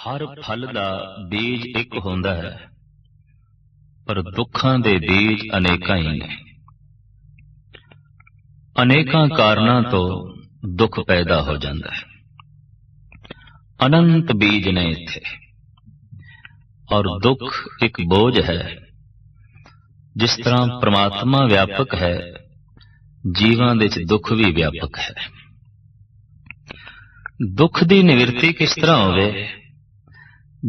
ਹਰ ਫਲ ਦਾ ਬੀਜ ਇੱਕ ਹੁੰਦਾ ਹੈ, ਪਰ ਦੁੱਖਾਂ ਦੇ ਬੀਜ ਅਨੇਕਾਂ ਹੀ ਨੇ। ਅਨੇਕਾਂ ਕਾਰਨਾਂ ਤੋਂ ਦੁੱਖ ਪੈਦਾ ਹੋ ਜਾਂਦਾ ਹੈ। ਅਨੰਤ ਬੀਜ ਨੇ ਇੱਥੇ। ਔਰ ਦੁੱਖ ਇੱਕ ਬੋਝ ਹੈ, ਜਿਸ ਤਰ੍ਹਾਂ ਪ੍ਰਮਾਤਮਾ ਵਿਆਪਕ ਹੈ, ਜੀਵਾਂ ਦੇ ਵਿੱਚ ਦੁੱਖ ਵੀ ਵਿਆਪਕ ਹੈ। ਦੁੱਖ ਦੀ ਨਿਵਰਤੀ ਕਿਸ ਤਰ੍ਹਾਂ ਹੋਵੇ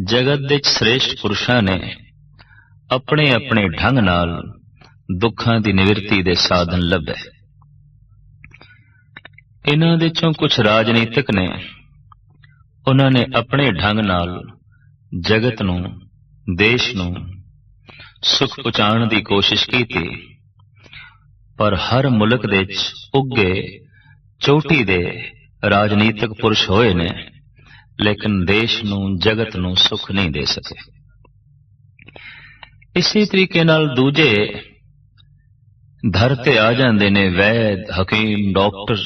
ਜਗਤ ਦੇ ਸ੍ਰੇਸ਼ਟ ਪੁਰਸ਼ਾਂ ਨੇ ਆਪਣੇ ਆਪਣੇ ਢੰਗ ਨਾਲ ਦੁੱਖਾਂ ਦੀ ਨਿਵਰਤੀ ਦੇ ਸਾਧਨ ਲੱਭੇ। ਇਹਨਾਂ ਦੇ ਚੋਂ ਕੁਝ ਰਾਜਨੀਤਿਕ ਨੇ। ਉਹਨਾਂ ਨੇ ਆਪਣੇ ਢੰਗ ਨਾਲ ਜਗਤ ਨੂੰ, ਦੇਸ਼ ਨੂੰ ਸੁਖ ਪਹੁੰਚਾਉਣ ਦੀ ਕੋਸ਼ਿਸ਼ ਕੀਤੀ, ਪਰ ਹਰ ਮੁਲਕ ਦੇ ਵਿੱਚ ਉੱਗੇ ਚੋਟੀ ਦੇ ਰਾਜਨੀਤਿਕ ਪੁਰਸ਼ ਹੋਏ ਨੇ। ਲੇਕਿਨ ਦੇਸ਼ ਨੂੰ, ਜਗਤ ਨੂੰ ਸੁਖ ਨਹੀਂ ਦੇ ਸਕੇ। ਇਸੇ ਤਰੀਕੇ ਨਾਲ ਦੂਜੇ ਧਰ ਤੇ ਆ ਜਾਂਦੇ ਨੇ ਵੈਦ, ਹਕੀਮ, ਡਾਕਟਰ,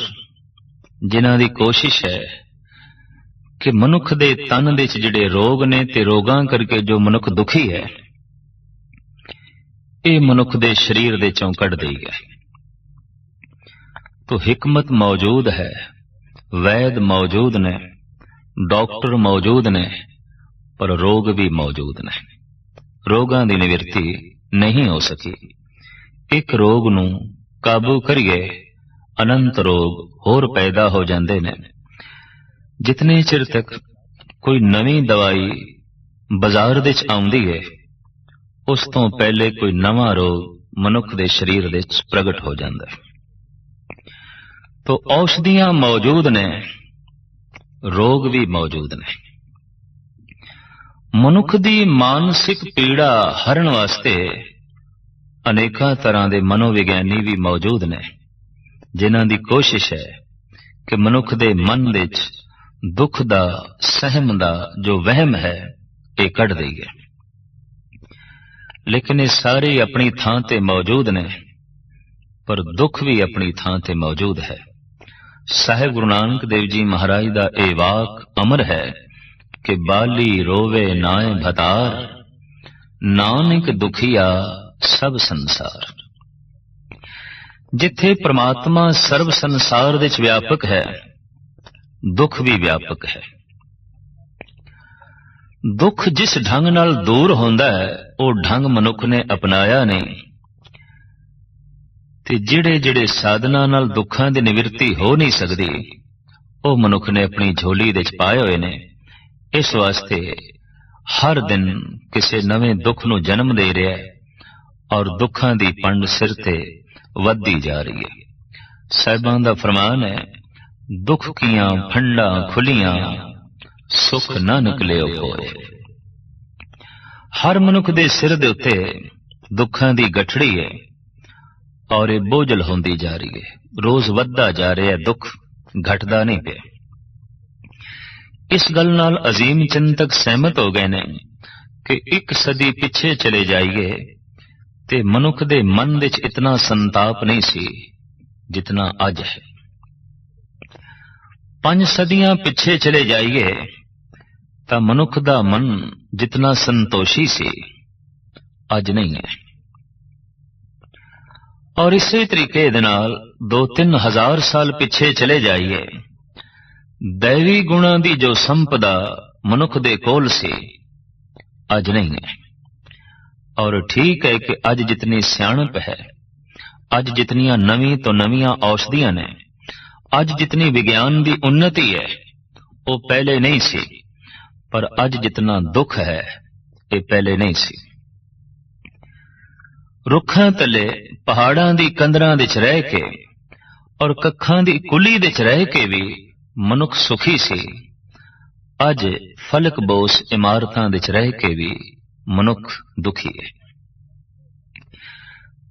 ਜਿਨ੍ਹਾਂ ਦੀ ਕੋਸ਼ਿਸ਼ ਹੈ ਕਿ ਮਨੁੱਖ ਦੇ ਤਨ ਦੇ ਵਿੱਚ ਜਿਹੜੇ ਰੋਗ ਨੇ ਤੇ ਰੋਗਾਂ ਕਰਕੇ ਜੋ ਮਨੁੱਖ ਦੁਖੀ ਹੈ, ਇਹ ਮਨੁੱਖ ਦੇ ਸਰੀਰ ਦੇ ਚੋਂ ਕੱਢ ਦੇਈ ਹੈ ਤੋ ਹਕਮਤ ਮੌਜੂਦ ਹੈ, ਵੈਦ ਮੌਜੂਦ ਨੇ ਡਾਕਟਰ ਮੌਜੂਦ ਨੇ, ਪਰ ਰੋਗ ਵੀ ਮੌਜੂਦ ਨੇ। ਰੋਗਾਂ ਦੀ ਨਿਵਰਤੀ ਨਹੀਂ ਹੋ ਸਕੀ। ਇੱਕ ਰੋਗ ਨੂੰ ਕਾਬੂ ਕਰੀਏ, ਅਨੰਤ ਰੋਗ ਹੋਰ ਪੈਦਾ ਹੋ ਜਾਂਦੇ ਨੇ। ਜਿਤਨੇ ਚਿਰ ਤੱਕ ਕੋਈ ਨਵੀਂ ਦਵਾਈ ਬਾਜ਼ਾਰ ਵਿੱਚ ਆਉਂਦੀ ਹੈ ਉਸ ਤੋਂ ਪਹਿਲੇ ਕੋਈ ਨਵਾਂ ਰੋਗ ਮਨੁੱਖ ਦੇ ਸਰੀਰ ਵਿੱਚ ਪ੍ਰਗਟ ਹੋ ਜਾਂਦਾ ਹੈ। ਤੋ ਔਸ਼ਧੀਆਂ ਮੌਜੂਦ ਨੇ ਰੋਗ ਵੀ ਮੌਜੂਦ ਨੇ। ਮਨੁੱਖ ਦੀ ਮਾਨਸਿਕ ਪੀੜਾ ਹਰਨ ਵਾਸਤੇ ਅਨੇਕਾਂ ਤਰ੍ਹਾਂ ਦੇ ਮਨੋਵਿਗਿਆਨੀ ਵੀ ਮੌਜੂਦ ਨੇ, ਜਿਨ੍ਹਾਂ ਦੀ ਕੋਸ਼ਿਸ਼ ਹੈ ਕਿ ਮਨੁੱਖ ਦੇ ਮਨ ਵਿੱਚ ਦੁੱਖ ਦਾ, ਸਹਿਮ ਦਾ ਜੋ ਵਹਿਮ ਹੈ, ਇਹ ਕੱਢ ਦੇਈਏ। ਲੇਕਿਨ ਇਹ ਸਾਰੇ ਆਪਣੀ ਥਾਂ ਤੇ ਮੌਜੂਦ ਨੇ, ਪਰ ਦੁੱਖ ਵੀ ਆਪਣੀ ਥਾਂ ਤੇ ਮੌਜੂਦ ਹੈ। ਸਾਹਿਬ ਗੁਰੂ ਨਾਨਕ ਦੇਵ ਜੀ ਮਹਾਰਾਜ ਦਾ ਇਹ ਵਾਕ ਅਮਰ ਹੈ ਕਿ ਬਾਲੀ ਰੋਵੇ ਨਾਏ ਭਤਾਰ, ਨਾਨਕ ਦੁਖੀਆ ਸਭ ਸੰਸਾਰ। ਜਿੱਥੇ ਪ੍ਰਮਾਤਮਾ ਸਰਬ ਸੰਸਾਰ ਵਿੱਚ ਵਿਆਪਕ ਹੈ, ਦੁੱਖ ਵੀ ਵਿਆਪਕ ਹੈ। ਦੁੱਖ ਜਿਸ ਢੰਗ ਨਾਲ ਦੂਰ ਹੁੰਦਾ ਹੈ, ਉਹ ਢੰਗ ਮਨੁੱਖ ਨੇ ਅਪਣਾਇਆ ਨਹੀਂ। ਤੇ ਜਿਹੜੇ ਜਿਹੜੇ ਸਾਧਨਾ ਨਾਲ ਦੁੱਖਾਂ ਦੀ ਨਿਵਰਤੀ ਹੋ ਨਹੀਂ ਸਕਦੀ, ਉਹ ਮਨੁੱਖ ਨੇ ਆਪਣੀ ਝੋਲੀ ਦੇ ਪਾਏ ਹੋਏ ਨੇ। ਇਸ ਵਾਸਤੇ ਹਰ ਦਿਨ ਕਿਸੇ ਨਵੇਂ ਦੁੱਖ ਨੂੰ ਜਨਮ ਦੇ ਰਿਹਾ ਹੈ ਔਰ ਦੁੱਖਾਂ ਦੀ ਪੰਡ ਸਿਰ ਤੇ ਵੱਧਦੀ ਜਾ ਰਹੀ ਹੈ। ਸਾਹਿਬਾਂ ਦਾ ਫਰਮਾਨ ਹੈ, ਦੁੱਖ ਕੀਆਂ ਫੰਡਾਂ ਖੁਲੀਆਂ, ਸੁਖ ਨਾ ਨਿਕਲਿਓ ਹੋਏ। ਹਰ ਮਨੁੱਖ ਦੇ ਸਿਰ ਦੇ ਉੱਤੇ ਦੁੱਖਾਂ ਦੀ ਗਠੜੀ ਹੈ। ਔਰ ਇਹ ਬੋਝਲ ਹੁੰਦੀ ਜਾ ਰਹੀ ਹੈ ਰੋਜ਼ ਵੱਧਦਾ ਜਾ ਰਿਹਾ ਹੈ, ਦੁੱਖ ਘਟਦਾ ਨਹੀਂ ਪਿਆ। ਇਸ ਗੱਲ ਨਾਲ ਅਜ਼ੀਮ ਚਿੰਤਕ ਸਹਿਮਤ ਹੋ ਗਏ ਨੇ ਕਿ ਇੱਕ ਸਦੀ ਪਿੱਛੇ ਚਲੇ ਜਾਈਏ ਤੇ ਮਨੁੱਖ ਦੇ ਮਨ ਵਿੱਚ ਇਤਨਾ ਸੰਤਾਪ ਨਹੀਂ ਸੀ ਜਿਤਨਾ ਅੱਜ ਹੈ। ਪੰਜ ਸਦੀਆਂ ਪਿੱਛੇ ਚਲੇ ਜਾਈਏ ਤਾਂ ਮਨੁੱਖ ਦਾ ਮਨ ਜਿਤਨਾ ਸੰਤੋਸ਼ੀ ਸੀ ਅੱਜ ਨਹੀਂ ਹੈ। ਔਰ ਇਸੇ ਤਰੀਕੇ ਦੇ ਨਾਲ 2-3 ਹਜ਼ਾਰ ਸਾਲ ਪਿੱਛੇ ਚਲੇ ਜਾਈਏ। ਦੈਵੀ ਗੁਣਾਂ ਦੀ ਜੋ ਸੰਪਦਾ ਮਨੁੱਖ ਦੇ ਕੋਲ ਸੀ, ਅੱਜ ਨਹੀਂ ਹੈ। ਔਰ ਠੀਕ ਹੈ ਕਿ ਅੱਜ ਜਿਤਨੀ ਸਿਆਣਪ ਹੈ, ਅੱਜ ਜਿਤਨੀਆਂ ਨਵੀਂ ਤੋਂ ਨਵੀਆਂ ਔਸ਼ਧੀਆਂ ਨੇ, ਅੱਜ ਜਿਤਨੀ ਵਿਗਿਆਨ ਦੀ ਉન્નਤੀ ਹੈ, ਉਹ ਪਹਿਲੇ ਨਹੀਂ ਸੀ, ਪਰ ਅੱਜ ਜਿਤਨਾ ਦੁੱਖ ਹੈ, ਇਹ ਪਹਿਲੇ ਨਹੀਂ ਸੀ। ਰੁੱਖਾਂ ਤਲੇ, ਪਹਾੜਾਂ ਦੀ ਕੰਦਰਾਂ ਵਿੱਚ ਰਹਿ ਕੇ ਔਰ ਕੱਖਾਂ ਦੀ ਕੁਲੀ ਵਿੱਚ ਰਹਿ ਕੇ ਵੀ ਮਨੁੱਖ ਸੁਖੀ ਸੀ। ਅੱਜ ਫਲਕ ਬੋਸ ਇਮਾਰਤਾਂ ਵਿੱਚ ਰਹਿ ਕੇ ਵੀ ਮਨੁੱਖ ਦੁਖੀ ਹੈ।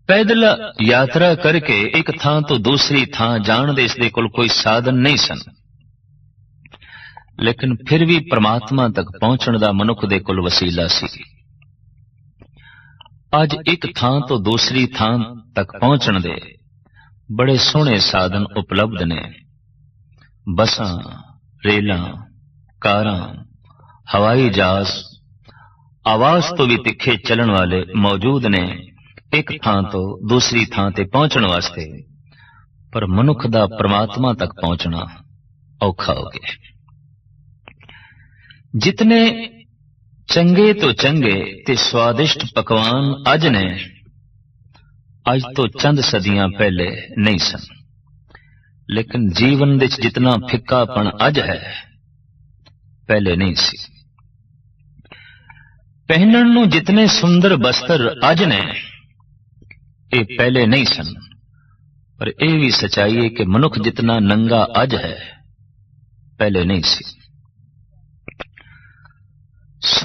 ਪੈਦਲ ਯਾਤਰਾ ਕਰਕੇ ਇੱਕ ਥਾਂ ਤੋਂ ਦੂਸਰੀ ਥਾਂ ਜਾਣ ਦੇ ਇਸ ਦੇ ਕੋਲ ਕੋਈ ਸਾਧਨ ਨਹੀਂ ਸਨ। ਲੇਕਿਨ ਫਿਰ ਵੀ ਪ੍ਰਮਾਤਮਾ ਤੱਕ ਪਹੁੰਚਣ ਦਾ ਮਨੁੱਖ ਦੇ ਕੋਲ ਵਸੀਲਾ ਸੀ। ਅੱਜ ਇੱਕ ਥਾਂ ਤੋਂ ਦੂਸਰੀ ਥਾਂ ਤੱਕ ਪਹੁੰਚਣ ਦੇ ਬੜੇ ਸੋਹਣੇ ਸਾਧਨ ਉਪਲਬਧ ਨੇ। ਬਸਾਂ, ਰੇਲਾਂ, ਕਾਰਾਂ, ਹਵਾਈ ਜਹਾਜ਼, ਆਵਾਜ਼ ਤੋਂ ਵੀ ਤਿੱਖੇ ਚੱਲਣ ਵਾਲੇ ਮੌਜੂਦ ਨੇ ਇੱਕ ਥਾਂ ਤੋਂ ਦੂਸਰੀ ਥਾਂ ਤੇ ਪਹੁੰਚਣ ਵਾਸਤੇ। ਪਰ ਮਨੁੱਖ ਦਾ ਪ੍ਰਮਾਤਮਾ ਤੱਕ ਪਹੁੰਚਣਾ ਔਖਾ ਹੋ ਗਿਆ। ਜਿਤਨੇ ਚੰਗੇ ਤੋਂ ਚੰਗੇ ਤੇ ਸਵਾਦਿਸ਼ਟ ਪਕਵਾਨ ਅੱਜ ਨੇ। ਅੱਜ ਤੋਂ ਚੰਦ ਸਦੀਆਂ ਪਹਿਲੇ ਨਹੀਂ ਸਨ। ਲੇਕਿਨ ਜੀਵਨ ਵਿੱਚ ਜਿਤਨਾ ਫਿੱਕਾਪਣ ਅੱਜ ਹੈ, ਪਹਿਲੇ ਨਹੀਂ ਸੀ। ਪਹਿਨਣ ਨੂੰ ਜਿਤਨੇ ਸੁੰਦਰ ਬਸਤਰ ਅੱਜ ਨੇ, ਇਹ ਪਹਿਲੇ ਨਹੀਂ ਸਨ। ਪਰ ਇਹ ਵੀ ਸਚਾਈ ਹੈ ਕਿ ਮਨੁੱਖ ਜਿਤਨਾ ਨੰਗਾ ਅੱਜ ਹੈ, ਪਹਿਲੇ ਨਹੀਂ ਸੀ।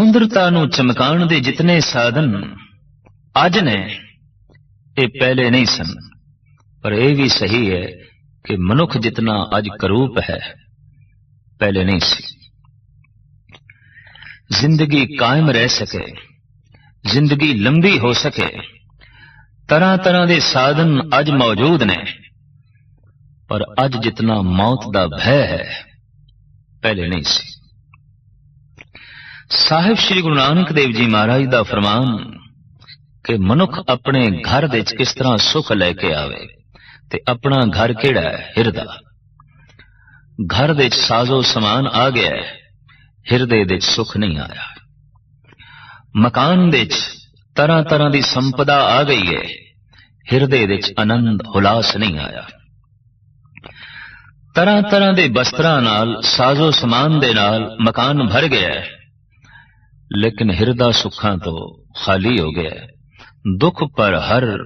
ਸੁੰਦਰਤਾ ਨੂੰ ਚਮਕਾਉਣ ਦੇ ਜਿਤਨੇ ਸਾਧਨ ਅੱਜ ਨੇ, ਇਹ ਪਹਿਲੇ ਨਹੀਂ ਸਨ। ਪਰ ਇਹ ਵੀ ਸਹੀ ਹੈ ਕਿ ਮਨੁੱਖ ਜਿਤਨਾ ਅੱਜ ਕਰੂਪ ਹੈ, ਪਹਿਲੇ ਨਹੀਂ ਸੀ। ਜ਼ਿੰਦਗੀ ਕਾਇਮ ਰਹਿ ਸਕੇ, ਜ਼ਿੰਦਗੀ ਲੰਬੀ ਹੋ ਸਕੇ ਤਰ੍ਹਾਂ ਤਰ੍ਹਾਂ ਦੇ ਸਾਧਨ ਅੱਜ ਮੌਜੂਦ ਨੇ। ਪਰ ਅੱਜ ਜਿਤਨਾ ਮੌਤ ਦਾ ਭੈ ਹੈ, ਪਹਿਲੇ ਨਹੀਂ ਸੀ। ਸਾਹਿਬ ਸ੍ਰੀ ਗੁਰੂ ਨਾਨਕ ਦੇਵ ਜੀ ਮਹਾਰਾਜ ਦਾ ਫਰਮਾਨ ਕਿ ਮਨੁੱਖ ਆਪਣੇ ਘਰ ਦੇ ਵਿੱਚ ਕਿਸ ਤਰ੍ਹਾਂ ਸੁੱਖ ਲੈ ਕੇ ਆਵੇ ਤੇ ਆਪਣਾ ਘਰ ਕਿਹੜਾ ਹੈ? ਹਿਰਦਾ। ਘਰ ਦੇ ਵਿੱਚ ਸਾਜ਼ੋ ਸਮਾਨ ਆ ਗਿਆ ਹੈ, ਹਿਰਦੇ ਦੇ ਵਿੱਚ ਸੁੱਖ ਨਹੀਂ ਆਇਆ। ਮਕਾਨ ਦੇ ਵਿੱਚ ਤਰ੍ਹਾਂ ਤਰ੍ਹਾਂ ਦੀ ਸੰਪਦਾ ਆ ਗਈ ਹੈ, ਹਿਰਦੇ ਦੇ ਵਿੱਚ ਆਨੰਦ ਹੁਲਾਸ ਨਹੀਂ ਆਇਆ। ਤਰ੍ਹਾਂ ਤਰ੍ਹਾਂ ਦੇ ਬਸਤਰਾਂ ਨਾਲ, ਸਾਜ਼ੋ ਸਮਾਨ ਦੇ ਨਾਲ ਮਕਾਨ ਭਰ ਗਿਆ ਹੈ ਲੇਕਿਨ ਹਿਰਦਾ ਸੁੱਖਾਂ ਤੋਂ ਖਾਲੀ ਹੋ ਗਿਆ ਹੈ। ਦੁੱਖ ਪਰ ਹਰ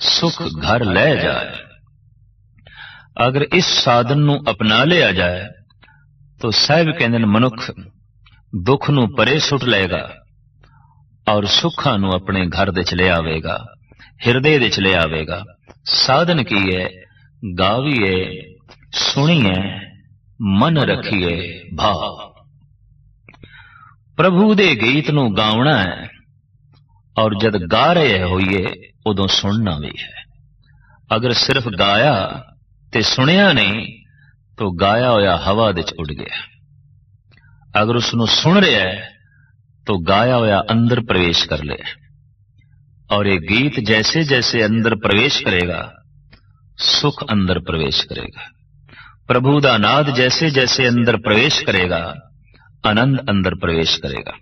ਸੁਖ ਘਰ ਲੈ ਜਾਏ। ਅਗਰ ਇਸ ਸਾਧਨ ਨੂੰ ਅਪਣਾ ਲਿਆ ਜਾਏ, ਤਾਂ ਸਾਹਿਬ ਕਹਿੰਦੇ ਨੇ, ਮਨੁੱਖ ਦੁੱਖ ਨੂੰ ਪਰੇ ਸੁੱਟ ਲਏਗਾ ਔਰ ਸੁੱਖਾਂ ਨੂੰ ਆਪਣੇ ਘਰ ਦੇ ਚ ਲੈ ਆਵੇਗਾ, ਹਿਰਦੇ ਦੇ ਚ ਲੈ ਆਵੇਗਾ। ਸਾਧਨ ਕੀ ਹੈ? ਗਾਵੀਏ, ਸੁਣੀਏ, ਮਨ ਰੱਖੀਏ ਭਾਵ। ਪ੍ਰਭੂ ਦੇ ਗੀਤ ਨੂੰ ਗਾਉਣਾ ਹੈ ਔਰ ਜਦ ਗਾ ਰਹੇ ਹੋਈਏ, ਉਦੋਂ ਸੁਣਨਾ ਵੀ ਹੈ। ਅਗਰ ਸਿਰਫ ਗਾਇਆ ਤੇ ਸੁਣਿਆ ਨਹੀਂ, ਤਾਂ ਗਾਇਆ ਹੋਇਆ ਹਵਾ ਦੇ ਚ ਉੱਡ ਗਿਆ। ਅਗਰ ਉਸ ਨੂੰ ਸੁਣ ਰਿਹਾ ਹੈ, ਤਾਂ ਗਾਇਆ ਹੋਇਆ ਅੰਦਰ ਪ੍ਰਵੇਸ਼ ਕਰ ਲਿਆ ਔਰ ਇਹ ਗੀਤ ਜੈਸੇ ਜੈਸੇ ਅੰਦਰ ਪ੍ਰਵੇਸ਼ ਕਰੇਗਾ, ਸੁਖ ਅੰਦਰ ਪ੍ਰਵੇਸ਼ ਕਰੇਗਾ। ਪ੍ਰਭੂ ਦਾ ਨਾਦ ਜੈਸੇ ਜੈਸੇ ਅੰਦਰ ਪ੍ਰਵੇਸ਼ ਕਰੇਗਾ आनंद अंदर प्रवेश करेगा